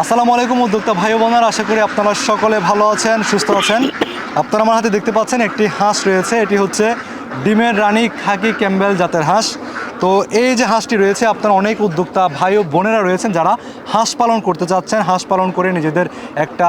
আসসালামু আলাইকুম, উদ্যোক্তা ভাই বোনার। আশা করি আপনারা সকলে ভালো আছেন, সুস্থ আছেন। আপনারা আমার হাতে দেখতে পাচ্ছেন একটি হাঁস রয়েছে। এটি হচ্ছে ডিমের রানী খাকি ক্যাম্বেল জাতের হাঁস। তো এই যে হাঁসটি রয়েছে, আপনার অনেক উদ্যোক্তা ভাই ও বোনেরা রয়েছেন যারা হাঁস পালন করতে চাচ্ছেন, হাঁস পালন করে নিজেদের একটা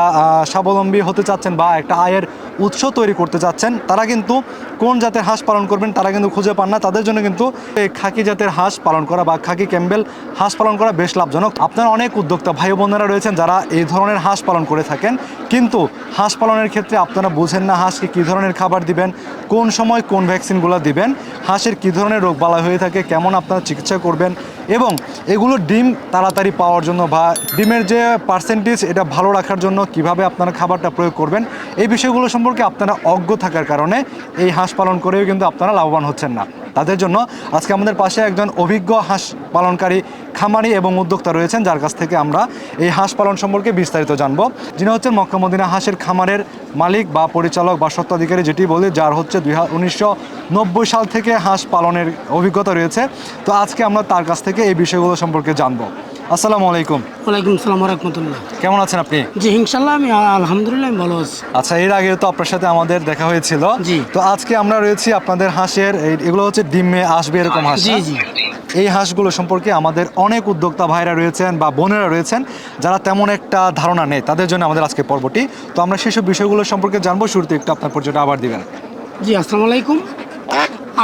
স্বাবলম্বী হতে চাচ্ছেন বা একটা আয়ের উৎস তৈরি করতে চাচ্ছেন। তারা কিন্তু কোন জাতের হাঁস পালন করবেন তারা কিন্তু খুঁজে পান না। তাদের জন্য কিন্তু এই খাকি জাতের হাঁস পালন করা বা খাকি ক্যাম্বেল হাঁস পালন করা বেশ লাভজনক। আপনার অনেক উদ্যোক্তা ভাই বোনেরা রয়েছেন যারা এই ধরনের হাঁস পালন করে থাকেন। কিন্তু হাঁস পালনের ক্ষেত্রে আপনারা বুঝেন না হাঁসকে কী ধরনের খাবার দিবেন, কোন সময় কোন ভ্যাকসিনগুলো দিবেন, হাঁসের কী ধরনের রোগ বালা হয়ে থাকে, কেমন আপনারা চিকিৎসা করবেন এবং এগুলো ডিম তাড়াতাড়ি পাওয়ার জন্য বা ডিমের যে পার্সেন্টেজ এটা ভালো রাখার জন্য কীভাবে আপনারা খাবারটা প্রয়োগ করবেন, এই বিষয়গুলো সম্পর্কে আপনারা অজ্ঞ থাকার কারণে এই হাঁস পালন করেও কিন্তু আপনারা লাভবান হচ্ছেন না। তাদের জন্য আজকে আমাদের পাশে একজন অভিজ্ঞ হাঁস পালনকারী খামারি এবং উদ্যোক্তা রয়েছেন, যার কাছ থেকে আমরা এই হাঁস পালন সম্পর্কে বিস্তারিত জানব। যিনি হচ্ছেন মক্কামদিনা হাঁসের খামারের মালিক বা পরিচালক বা স্বত্বাধিকারী, যেটি বলি যার হচ্ছে দুই নব্বই সাল থেকে হাঁস পালনের অভিজ্ঞতা রয়েছে। তো আজকে আমরা তার কাছ থেকে এই বিষয়গুলো সম্পর্কে জানব। আসসালামু আলাইকুম। ওয়ালাইকুম সালাম রহমতুল্লাহ। কেমন আছেন আপনি? জি ইনশাল্লাহ আমি আলহামদুলিল্লাহ আমি ভালো আছি। আচ্ছা এর আগে তো আপনার সাথে আমাদের দেখা হয়েছিল। জি। তো আজকে আমরা রয়েছি আপনাদের হাঁসের এই- এগুলো হচ্ছে ডিমে আসবে এরকম হাঁস জি জি। এই হাঁসগুলো সম্পর্কে আমাদের অনেক উদ্যোক্তা ভাইরা রয়েছেন বা বোনেরা রয়েছেন যারা তেমন একটা ধারণা নেই। তাদের জন্য আমাদের আজকে পর্বটি। তো আমরা সেসব বিষয়গুলো সম্পর্কে জানব। শুরুতে একটু আপনার পরিচয়টা আবার দিবেন। জি আসসালামু আলাইকুম।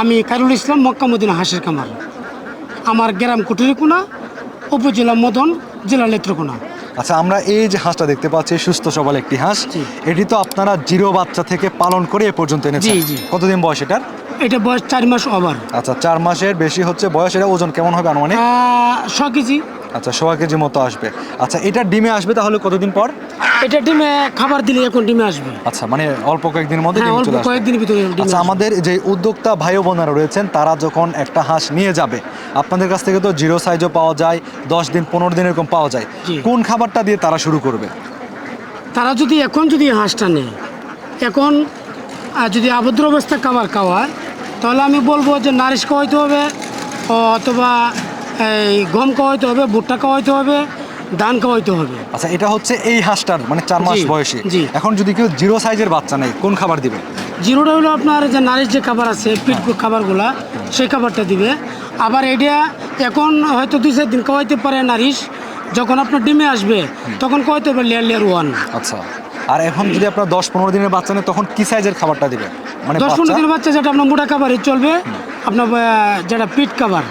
আমি কারুল ইসলাম মক্কামুদ্দিন মদিনা হাঁসের কামার আমার গ্রাম কুটুরিকুনা উপজেলা মদন জেলা নেত্রকোনা। আচ্ছা আমরা এই যে হাঁসটা দেখতে পাচ্ছি সুস্থ সবল একটি হাঁস। এটি তো আপনারা জিরো বাচ্চা থেকে পালন করে এ পর্যন্ত এনেছেন। কতদিন বয়স এটার? এটা বয়স চার মাস ওভার আচ্ছা চার মাসের বেশি হচ্ছে বয়স এটা ওজন কেমন হবে আনুমানিক? ছ কেজি। আচ্ছা সোয়া কেজি মতো আসবে। আচ্ছা এটা ডিমে আসবে তাহলে কতদিন পর? এটা ডিমে খাবার দিলে এখন ডিমে আসবে। আচ্ছা মানে অল্প কয়েকদিনের মধ্যে হ্যাঁ ডিম চলে আসবে। কয়েকদিনের ভিতরে আচ্ছা আমাদের যে উদ্যোক্তা ভাই ও বোনেরা রয়েছেন তারা যখন একটা হাঁস নিয়ে যাবে আপনাদের কাছ থেকে তো জিরো সাইজও পাওয়া যায় দশ দিন পনেরো দিন এরকম পাওয়া যায়। কোন খাবারটা দিয়ে তারা শুরু করবে? তারা যদি এখন যদি হাঁসটা নেয় এখন যদি আবদ্ধ অবস্থা খাবার খাওয়ায় তাহলে আমি বলব যে নারিশ খাওয়াইতে হবে অথবা এই গম খাওয়াইতে হবে ভুট্টা খাওয়াইতে হবে ধান খাওয়াইতে হবে। আচ্ছা এটা হচ্ছে এই হাঁসটার মানে চার মাস বয়সী। এখন যদি কেউ জিরো সাইজের বাচ্চা নেই কোন খাবার দিবে? জিরোটা হলো আপনার যে নারিশ যে খাবার আছে পিট খাবারগুলা সেই খাবারটা দিবে। আবার এটা এখন হয়তো দুই চার দিন খাওয়াইতে পারে নারিশ যখন আপনার ডিমে আসবে তখন খাওয়াইতে হবে লেয়ার লেয়ার ওয়ান। আচ্ছা। আর এখন যদি আপনার দশ পনেরো দিনের বাচ্চা নেই তখন কি সাইজের খাবারটা দিবে? মানে দশ পনেরো দিনের বাচ্চা যেটা আপনার মোটা খাবারই চলবে আপনার যেটা পিট খাবার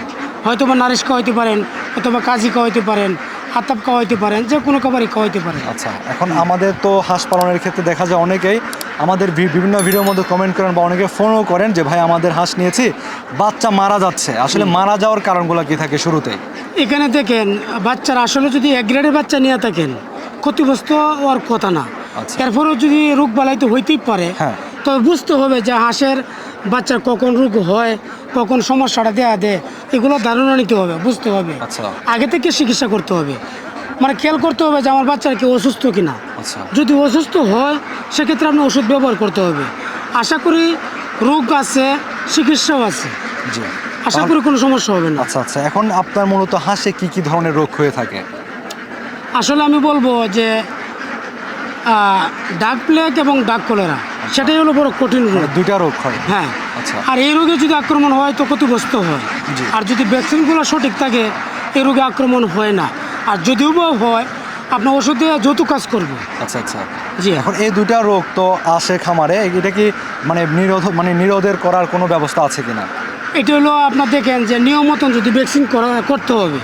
হয়তো বা নারিশ খাওয়াইতে পারেন অথবা কাজি খাওয়াইতে পারেন আতাপ খাওয়াইতে পারেন যে কোনো খাবারই খাওয়াইতে পারেন। আচ্ছা এখন আমাদের তো হাঁস পালনের ক্ষেত্রে দেখা যায় অনেকেই আমাদের বিভিন্ন ভিডিওর মধ্যে কমেন্ট করেন বা অনেকে ফোনও করেন যে ভাই আমাদের হাঁস নিয়েছি বাচ্চা মারা যাচ্ছে। আসলে মারা যাওয়ার কারণগুলো কি থাকে শুরুতে এখানে দেখেন বাচ্চারা আসলে যদি এক গ্রেডের বাচ্চা নিয়ে থাকেন ক্ষতিগ্রস্ত হওয়ার কথা না। আচ্ছা। এরপরেও যদি রোগ বালাই তো হইতেই পারে হ্যাঁ। তবে বুঝতে হবে যে হাঁসের বাচ্চার কখন রোগ হয় কখন সমস্যাটা দেয়া দেয় এগুলো ধারণা নিতে হবে বুঝতে হবে। আচ্ছা। আগে থেকে চিকিৎসা করতে হবে। মানে খেয়াল করতে হবে যে আমার বাচ্চার কি অসুস্থ কিনা। আচ্ছা। যদি অসুস্থ হয় সেক্ষেত্রে আপনি ওষুধ ব্যবহার করতে হবে। আশা করি রোগ আছে চিকিৎসাও আছে। আশা করি কোনো সমস্যা হবে না। আচ্ছা আচ্ছা। এখন আপনার মূলত হাঁসে কি কি ধরনের রোগ হয়ে থাকে? আসলে আমি বলব যে ডাক প্লেগ এবং ডাক কলেরা। সেটাই হলো বড় কঠিন রোগ। মানে দুইটা রোগ হয়? হ্যাঁ। আচ্ছা। আর এই রোগে যদি আক্রমণ হয় তো ক্ষতিগ্রস্ত হয়। আর যদি ভ্যাকসিনগুলো সঠিক থাকে এই রোগে আক্রমণ হয় না। আর যদিও বা হয় আপনার ওষুধে যৌতুক কাজ করবে। আচ্ছা আচ্ছা। জি। এখন এই দুইটা রোগ তো আসে খামারে এটা কি মানে নিরোধ মানে নিরোধের করার কোনো ব্যবস্থা আছে কিনা? এটা হলো আপনার দেখেন যে নিয়ম মতন যদি ভ্যাকসিন করা করতে হবে।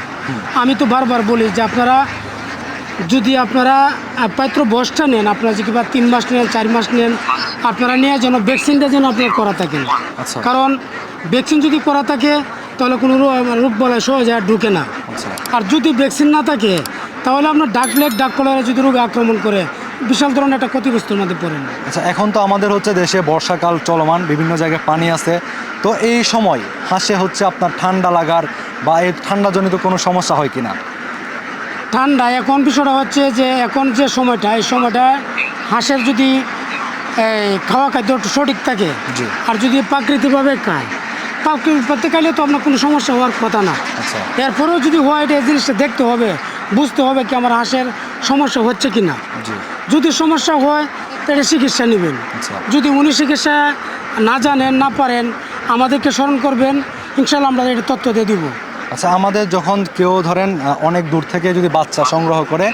আমি তো বারবার বলি যে আপনারা যদি আপনারা পাত্র বয়সটা নেন আপনারা যদি বা তিন মাস নেন চার মাস নেন আপনারা নিয়ে যেন ভ্যাকসিনটা যেন আপনারা করা থাকেন। আচ্ছা। কারণ ভ্যাকসিন যদি করা থাকে তাহলে কোনো রোগ বলা সহজে আর ঢুকে না। আচ্ছা। আর যদি ভ্যাকসিন না থাকে তাহলে আপনার ডাক লেগ ডাক কলারে যদি রোগ আক্রমণ করে বিশাল ধরনের একটা ক্ষতিগ্রস্তর মধ্যে পড়েন। আচ্ছা এখন তো আমাদের হচ্ছে দেশে বর্ষাকাল চলমান বিভিন্ন জায়গায় পানি আছে। তো এই সময় হাঁসে হচ্ছে আপনার ঠান্ডা লাগার বা এই ঠান্ডাজনিত কোনো সমস্যা হয় কিনা? ঠান্ডা। এখন বিষয়টা হচ্ছে যে এখন যে সময়টা এই সময়টা হাঁসের যদি খাওয়া খাদ্য একটু সঠিক থাকে আর যদি প্রাকৃতিকভাবে খায় প্রাকৃতিক খাইলে তো আপনার কোনো সমস্যা হওয়ার কথা না। আচ্ছা। এরপরেও যদি হয় এটা এই জিনিসটা দেখতে হবে বুঝতে হবে কি আমার হাঁসের সমস্যা হচ্ছে কি না। যদি সমস্যা হয় তাহলে চিকিৎসা নেবেন। আচ্ছা। যদি উনি চিকিৎসা না জানেন না পারেন আমাদেরকে স্মরণ করবেন ইনশাল্লাহ আমরা এটা তথ্য দিয়ে দিব। আচ্ছা আমাদের যখন কেউ ধরেন অনেক দূর থেকে যদি বাচ্চা সংগ্রহ করে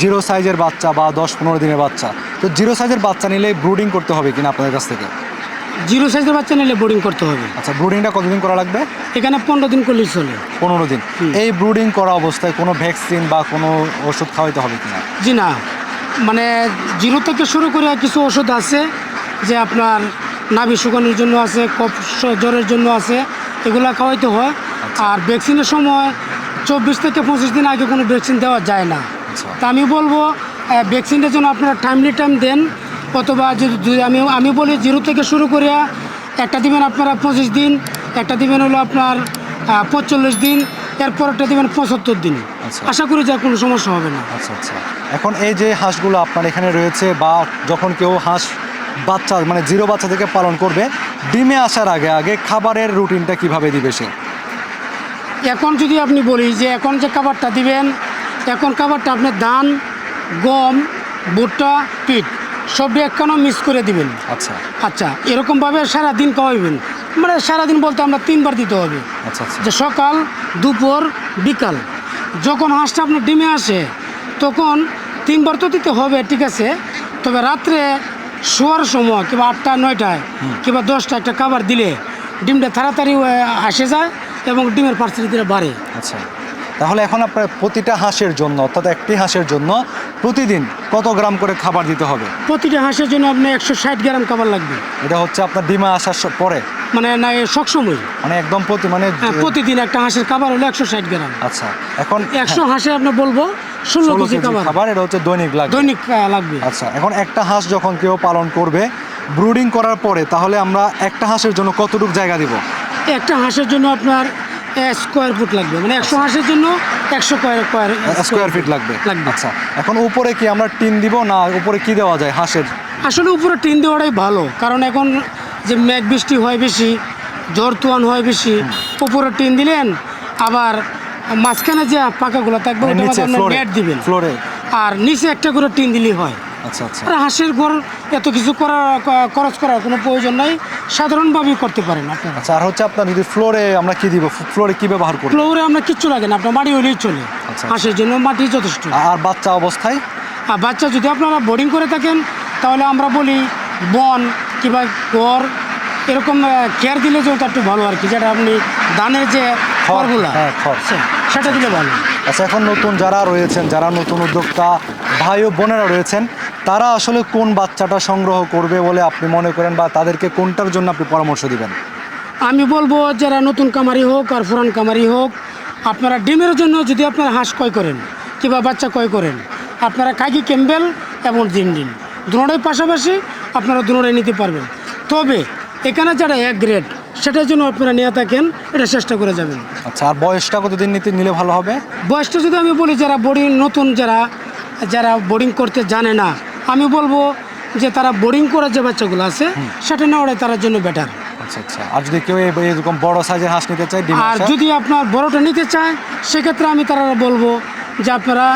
জিরো সাইজের বাচ্চা বা দশ পনেরো দিনের বাচ্চা তো জিরো সাইজের বাচ্চা নিলে ব্রুডিং করতে হবে কিনা আপনাদের কাছ থেকে? জিরো সাইজের বাচ্চা নিলে বোর্ডিং করতে হবে। আচ্ছা ব্রুডিংটা কতদিন করা লাগবে? এখানে পনেরো দিন করলেই চলে। পনেরো দিন। এই ব্রুডিং করা অবস্থায় কোনো ভ্যাকসিন বা কোনো ওষুধ খাওয়াইতে হবে কিনা? জি না। মানে জিরো থেকে শুরু করে কিছু ওষুধ আছে যে আপনার নাভি শুকানোর জন্য আছে কফ জ্বরের জন্য আছে এগুলা খাওয়াইতে হয়। আর ভ্যাকসিনের সময় চব্বিশ থেকে পঁচিশ দিন আগে কোনো ভ্যাকসিন দেওয়া যায় না। আচ্ছা। তা আমি বলব ভ্যাকসিনটার জন্য আপনারা টাইমলি টাইম দেন অথবা যদি যদি আমি আমি বলি জিরো থেকে শুরু করে একটা দিবেন আপনারা পঁচিশ দিন একটা দিবেন হলো আপনার পঁচল্লিশ দিন এরপর একটা দিবেন পঁচাত্তর দিন। আচ্ছা। আশা করি যে কোনো সমস্যা হবে না। আচ্ছা আচ্ছা। এখন এই যে হাঁসগুলো আপনার এখানে রয়েছে বা যখন কেউ হাঁস বাচ্চা মানে জিরো বাচ্চা থেকে পালন করবে ডিমে আসার আগে আগে খাবারের রুটিনটা কীভাবে দিবে সে? এখন যদি আপনি বলি যে এখন যে খাবারটা দিবেন এখন খাবারটা আপনি ধান গম ভুট্টা পিঠ সবটি একখানো মিক্স করে দিবেন। আচ্ছা। আচ্ছা এরকমভাবে সারাদিন খাওয়াইবেন। মানে সারাদিন বলতে আমরা তিনবার দিতে হবে। আচ্ছা আচ্ছা। যে সকাল দুপুর বিকাল। যখন হাঁসটা আপনার ডিমে আসে তখন তিনবার তো দিতে হবে ঠিক আছে? তবে রাত্রে শোয়ার সময় কিংবা আটটা নয়টায় কিংবা দশটা একটা খাবার দিলে ডিমটা তাড়াতাড়ি আসে যায় এবং ডিমের পার্সেন্টেজটা বাড়ে। আচ্ছা তাহলে এখন আপনার প্রতিটা হাঁসের জন্য অর্থাৎ একটি হাঁসের জন্য প্রতিদিন কত গ্রাম করে খাবার দিতে হবে? প্রতিটা হাঁসের জন্য আপনি একশো ষাট গ্রাম খাবার লাগবে। এটা হচ্ছে আপনার ডিমে আসার পরে? মানে না এ সবসময় মানে একদম প্রতি মানে হ্যাঁ, প্রতিদিন একটা হাঁসের খাবার হলো একশো ষাট গ্রাম। আচ্ছা এখন একশো হাঁসে আপনি বলব ষোলো কেজি খাবার। খাবার এটা হচ্ছে দৈনিক লাগবে। দৈনিক লাগবে। আচ্ছা এখন একটা হাঁস যখন কেউ পালন করবে ব্রুডিং করার পরে তাহলে আমরা একটা হাঁসের জন্য কতটুকু জায়গা দিব? একটা হাঁসের জন্য আপনার স্কোয়ার ফুট লাগবে। মানে একশো হাঁসের জন্য একশো স্কোয়ার স্কোয়ার ফিট লাগবে। লাগবে। আচ্ছা এখন উপরে কি আমরা টিন দিব না উপরে কি দেওয়া যায় হাঁসের? আসলে উপরে টিন দেওয়াটাই ভালো কারণ এখন যে মেঘ বৃষ্টি হয় বেশি ঝড় তুয়ান হয় বেশি উপরে টিন দিলেন আবার মাঝখানে যে পাকাগুলো থাকবে মানে নেট দিবেন। ফ্লোরে আর নিচে একটা করে টিন দিলেই হয়। আচ্ছা আচ্ছা। আর হাঁসের ঘর এত কিছু করার খরচ করার কোনো প্রয়োজন নাই। সাধারণভাবেই করতে পারেন আপনারা আচ্ছা আর হচ্ছে আপনার যদি ফ্লোরে আমরা কি দিব? ফ্লোরে কি ব্যবহার করব ফ্লোরে আমরা কিচ্ছু লাগে না আপনার মাটি হলেই চলে। আচ্ছা। হাঁসের জন্য মাটি যথেষ্ট। আর বাচ্চা অবস্থায়? আর বাচ্চা যদি আপনারা বোর্ডিং করে থাকেন তাহলে আমরা বলি বন কিংবা ঘর এরকম কেয়ার দিলে যেটা একটু ভালো আর কি যেটা আপনি ধানের যে খড়গুলা হ্যাঁ, সেটা দিলে ভালো। আচ্ছা এখন নতুন যারা রয়েছেন যারা নতুন উদ্যোক্তা ভাই ও বোনেরা রয়েছেন তারা আসলে কোন বাচ্চাটা সংগ্রহ করবে বলে আপনি মনে করেন বা তাদেরকে কোনটার জন্য আপনি পরামর্শ দিবেন? আমি বলব যারা নতুন কামারি হোক আর পুরান কামারি হোক আপনারা ডিমের জন্য যদি আপনারা হাঁস ক্রয় করেন কিংবা বাচ্চা ক্রয় করেন আপনারা কাকি ক্যাম্বেল এবং ডিম ডিম দুটোই পাশাপাশি আপনারা দুটোই নিতে পারবেন। তবে এখানে যারা এক গ্রেড সেটার জন্য আপনারা নিয়ে থাকেন এটা চেষ্টা করে যাবেন। আচ্ছা আর বয়সটা কতদিন নিতে নিলে ভালো হবে? বয়সটা যদি আমি বলি যারা বোর্ডিং নতুন যারা যারা বোর্ডিং করতে জানে না আমি বলব যে তারা বোরিং করা যে বাচ্চাগুলো আছে সেটা নেওয়াটাই তার জন্য বেটার আচ্ছা আচ্ছা। আর যদি কেউ এরকম বড় সাইজের হাঁস নিতে চায় আর যদি আপনার বড়টা নিতে চায় সেক্ষেত্রে আমি তারা বলব যে আপনারা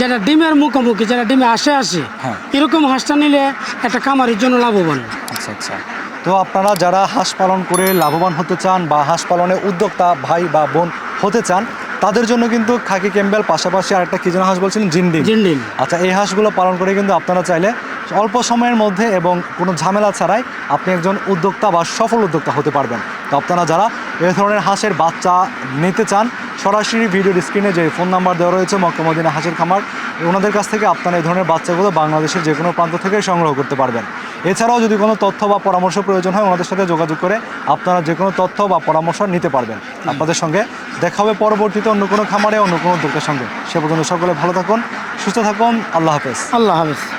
যেটা ডিমের মুখোমুখি যেটা ডিমে আসে আসে হ্যাঁ। এরকম হাঁসটা নিলে একটা খামারের জন্য লাভবান। আচ্ছা আচ্ছা। তো আপনারা যারা হাঁস পালন করে লাভবান হতে চান বা হাঁস পালনে উদ্যোক্তা ভাই বা বোন হতে চান তাদের জন্য কিন্তু খাকি ক্যাম্বেল পাশাপাশি আরেকটা কি যেন হাঁস বলছিলেন? জিন্ডিং জিন্ডিন আচ্ছা এই হাঁসগুলো পালন করে কিন্তু আপনারা চাইলে অল্প সময়ের মধ্যে এবং কোনো ঝামেলা ছাড়াই আপনি একজন উদ্যোক্তা বা সফল উদ্যোক্তা হতে পারবেন। তো আপনারা যারা এই ধরনের হাঁসের বাচ্চা নিতে চান সরাসরি ভিডিওর স্ক্রিনে যে ফোন নাম্বার দেওয়া রয়েছে মক্কামদিনা হাঁসের খামার ওনাদের কাছ থেকে আপনারা এই ধরনের বাচ্চাগুলো বাংলাদেশের যে কোনো প্রান্ত থেকে সংগ্রহ করতে পারবেন। এছাড়াও যদি কোনো তথ্য বা পরামর্শ প্রয়োজন হয় ওনাদের সাথে যোগাযোগ করে আপনারা যে কোনো তথ্য বা পরামর্শ নিতে পারবেন। আপনাদের সঙ্গে দেখা হবে পরবর্তীতে অন্য কোনো খামারে, অন্য কোনো উদ্যোগের সঙ্গে। সে পর্যন্ত সকলে ভালো থাকুন, সুস্থ থাকুন, আল্লাহ হাফেজ। আল্লাহ হাফেজ।